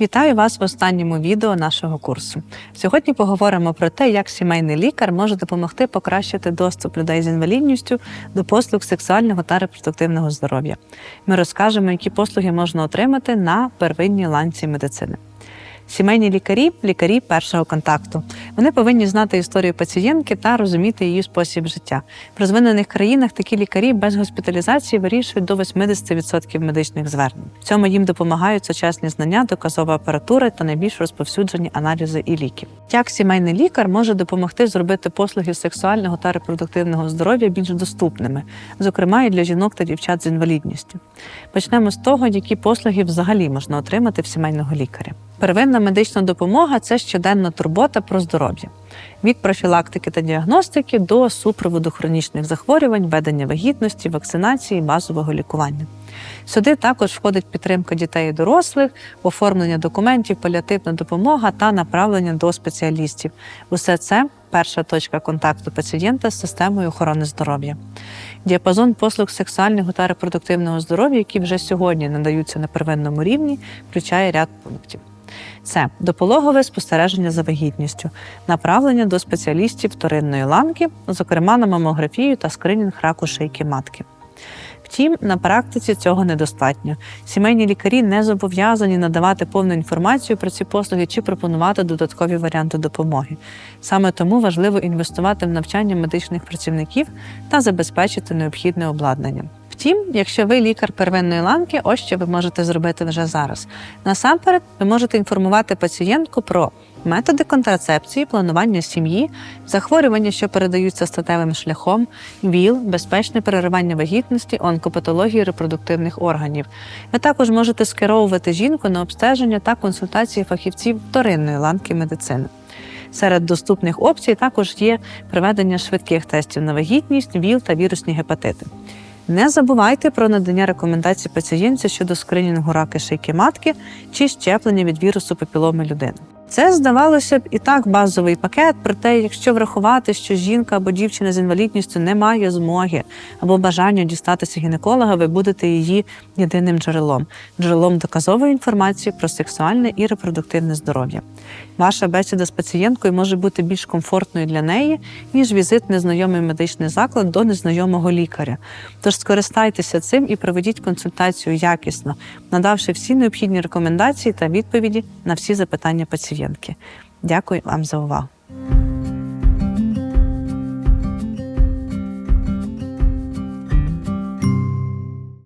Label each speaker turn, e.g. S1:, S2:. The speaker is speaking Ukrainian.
S1: Вітаю вас в останньому відео нашого курсу. Сьогодні поговоримо про те, як сімейний лікар може допомогти покращити доступ людей з інвалідністю до послуг сексуального та репродуктивного здоров'я. Ми розкажемо, які послуги можна отримати на первинній ланці медицини. Сімейні лікарі лікарі першого контакту. Вони повинні знати історію пацієнтки та розуміти її спосіб життя. В розвинених країнах такі лікарі без госпіталізації вирішують до 80% медичних звернень. В цьому їм допомагають сучасні знання, доказова апаратура та найбільш розповсюджені аналізи і ліки. Як сімейний лікар може допомогти зробити послуги сексуального та репродуктивного здоров'я більш доступними, зокрема і для жінок та дівчат з інвалідністю. Почнемо з того, які послуги взагалі можна отримати в сімейного лікаря. Первинна медична допомога це щоденна турбота про здоров'я від профілактики та діагностики до супроводу хронічних захворювань, ведення вагітності, вакцинації, базового лікування. Сюди також входить підтримка дітей і дорослих, оформлення документів, паліативна допомога та направлення до спеціалістів. Усе це перша точка контакту пацієнта з системою охорони здоров'я. Діапазон послуг сексуального та репродуктивного здоров'я, які вже сьогодні надаються на первинному рівні, включає ряд пунктів. Це допологове спостереження за вагітністю, направлення до спеціалістів вторинної ланки, зокрема на мамографію та скринінг раку шийки матки. Втім, на практиці цього недостатньо. Сімейні лікарі не зобов'язані надавати повну інформацію про ці послуги чи пропонувати додаткові варіанти допомоги. Саме тому важливо інвестувати в навчання медичних працівників та забезпечити необхідне обладнання. Втім, якщо ви лікар первинної ланки, ось що ви можете зробити вже зараз. Насамперед, ви можете інформувати пацієнтку про методи контрацепції, планування сім'ї, захворювання, що передаються статевим шляхом, ВІЛ, безпечне переривання вагітності, онкопатології репродуктивних органів. Ви також можете скеровувати жінку на обстеження та консультації фахівців вторинної ланки медицини. Серед доступних опцій також є проведення швидких тестів на вагітність, ВІЛ та вірусні гепатити. Не забувайте про надання рекомендацій пацієнтів щодо скринінгу раки шийки матки чи щеплення від вірусу папіломи людини. Це здавалося б і так базовий пакет, проте, якщо врахувати, що жінка або дівчина з інвалідністю не має змоги або бажання дістатися гінеколога, ви будете її єдиним джерелом, джерелом доказової інформації про сексуальне і репродуктивне здоров'я. Ваша бесіда з пацієнткою може бути більш комфортною для неї, ніж візит в незнайомий медичний заклад до незнайомого лікаря. Тож скористайтеся цим і проведіть консультацію якісно, надавши всі необхідні рекомендації та відповіді на всі запитання пацієнтки. Дякую вам за увагу.